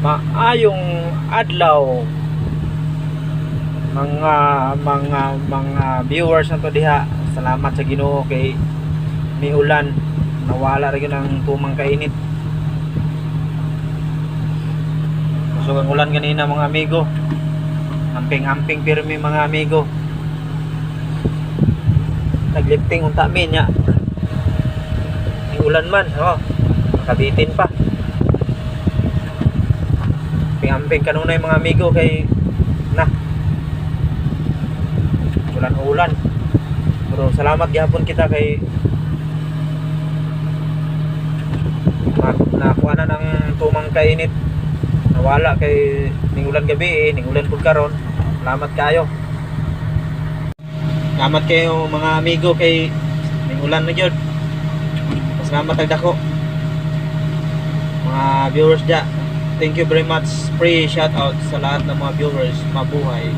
Maayong adlaw mga mga mga viewers na to diha. Salamat sa Ginoo kay may ulan nawala rin ang tumang kainit. So ang ulan ganina mga amigo. Amping-amping pirmi mga amigo. Naglifting unta min nya. Ulan man, oh. Kabitin pa. Amping-amping kanunay mga amigo kay na. Ulan-ulan. Pero salamat gihapon kita kay na nakuha na ng tumang kainit. Nawala kay ning ulan gabi eh, ning ulan pud karon. Salamat kayo. Salamat kayo mga amigo kay ning ulan na gyud. Salamat tag dako. Mga viewers dya thank you very much. Free shout out sa lahat ng mga viewers. Mabuhay